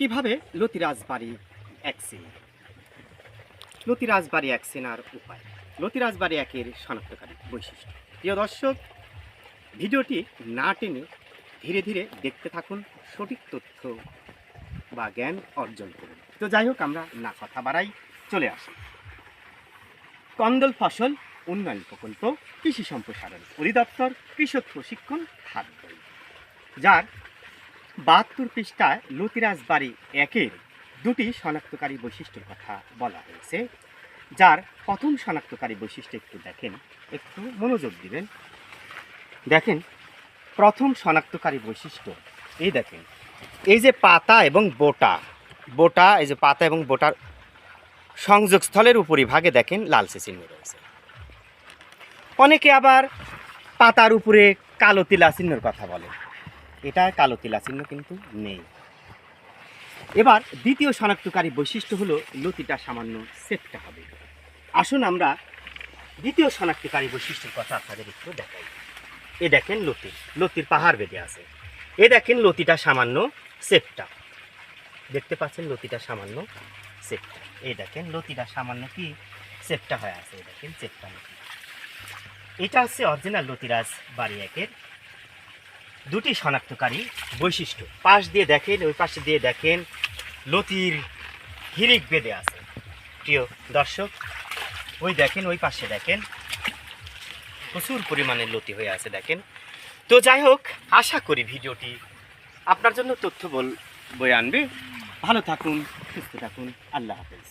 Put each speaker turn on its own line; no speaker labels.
কীভাবে লতিরাজবাড়ি অ্যাক্সিন লতিরাজবাড়ি অ্যাক্সিনার উপায়? লতিরাজবাড়ি একের শনাক্তকারী বৈশিষ্ট্য। প্রিয় দর্শক, ভিডিওটি না টেনে ধীরে ধীরে দেখতে থাকুন, সঠিক তথ্য বা জ্ঞান অর্জন করুন। তো যাই হোক, আমরা না কথা বাড়াই, চলে আসি। কন্দল ফসল উন্নয়ন প্রকল্প, কৃষি সম্প্রসারণ অধিদপ্তর, কৃষক প্রশিক্ষণ খাদ্য যার বাহাত্তর পৃষ্ঠায় লতিরাজ বাড়ি একের দুটি শনাক্তকারী বৈশিষ্ট্যের কথা বলা হয়েছে, যার প্রথম শনাক্তকারী বৈশিষ্ট্য একটু দেখেন, একটু মনোযোগ দিবেন। দেখেন, প্রথম শনাক্তকারী বৈশিষ্ট্য, এই দেখেন, এই যে পাতা এবং বোটা বোটা, এই যে পাতা এবং বোটার সংযোগস্থলের উপরিভাগে দেখেন লালচে চিহ্ন রয়েছে। অনেকে আবার পাতার উপরে কালো তিলা চিহ্নর কথা বলে এটা কালো তিলা চিহ্ন কিন্তু নেই। এবার দ্বিতীয় শনাক্তকারী বৈশিষ্ট্য হলো লতিটা সামান্য সেটটা হবে। আসুন আমরা দ্বিতীয় শনাক্তকারী বৈশিষ্ট্যের কথা আপনাদের একটু দেখাই। এ দেখেন লতি, লতির পাহাড় বেঁধে আছে। এ দেখেন লতিটা সামান্য সেপটা দেখতে পাচ্ছেন লতিটা সামান্য সেপটা এই দেখেন লতিটা সামান্য কি? সেপটা হয়ে আছে। এই দেখেন সেপটা লতি। এটা হচ্ছে অরিজিনাল লতিরাজ বাড়ি একের দুটি শনাক্তকারী বৈশিষ্ট্য। পাশ দিয়ে দেখেন, ওই পাশে দিয়ে দেখেন, লতির হিরিক বেঁধে আছে। প্রিয় দর্শক, ওই দেখেন, ওই পাশে দেখেন, প্রচুর পরিমাণে লতি হয়ে আছে, দেখেন। তো যাই হোক, আশা করি ভিডিওটি আপনার জন্য তথ্য বল বয়ে আনবে। ভালো থাকুন, সুস্থ থাকুন, আল্লাহ হাফেজ।